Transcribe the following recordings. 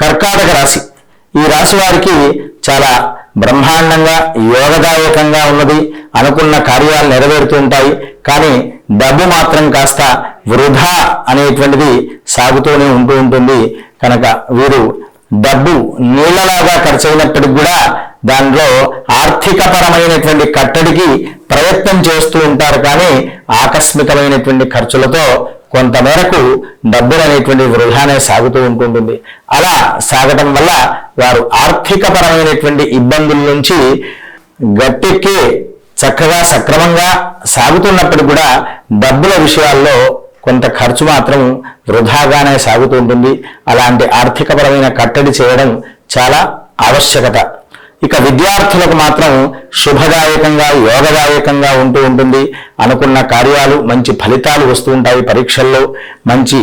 కర్కాటక రాశి. ఈ రాశి వారికి చాలా బ్రహ్మాండంగా యోగదాయకంగా ఉన్నది. అనుకున్న కార్యాలు నెరవేరుతూ ఉంటాయి. కానీ డబ్బు మాత్రం కాస్త వృధా అనేటువంటిది సాగుతూనే ఉంటూ ఉంటుంది. కనుక వీరు డబ్బు నీళ్ళలాగా ఖర్చు అయినప్పటికి కూడా దానిలో ఆర్థికపరమైనటువంటి కట్టడికి ప్రయత్నం చేస్తూ ఉంటారు కానీ ఆకస్మికమైనటువంటి ఖర్చులతో కొంతమేరకు డబ్బులు అనేటువంటి వృధానే సాగుతూ ఉంటుంటుంది. అలా సాగటం వల్ల వారు ఆర్థికపరమైనటువంటి ఇబ్బందుల నుంచి గట్టెక్కి చక్కగా సక్రమంగా సాగుతున్నప్పుడు కూడా డబ్బుల విషయాల్లో కొంత ఖర్చు మాత్రం వృధాగానే సాగుతూ ఉంటుంది. అలాంటి ఆర్థికపరమైన కట్టడి చేయడం చాలా ఆవశ్యకత. ఇక విద్యార్థులకు మాత్రం శుభదాయకంగా యోగదాయకంగా ఉంటూ ఉంటుంది. అనుకున్న కార్యాలు మంచి ఫలితాలు వస్తూ ఉంటాయి పరీక్షల్లో. మంచి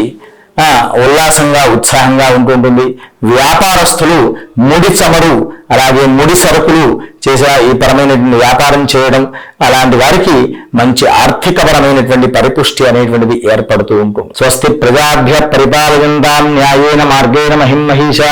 ఆ, ఉల్లాసంగా ఉత్సాహంగా ఉంటూ ఉంటుంది. వ్యాపారస్తులు ముడి చమరు అలాగే ముడి సరుకులు చేసే ఈ పరమైనటువంటి వ్యాపారం చేయడం అలాంటి వారికి మంచి ఆర్థికపరమైనటువంటి పరిపుష్టి అనేటువంటిది ఏర్పడుతూ ఉంటుంది. స్వస్తి ప్రజాభ్య పరిపాలయంతాం న్యాయేన మార్గేణ మహిం మహిషా.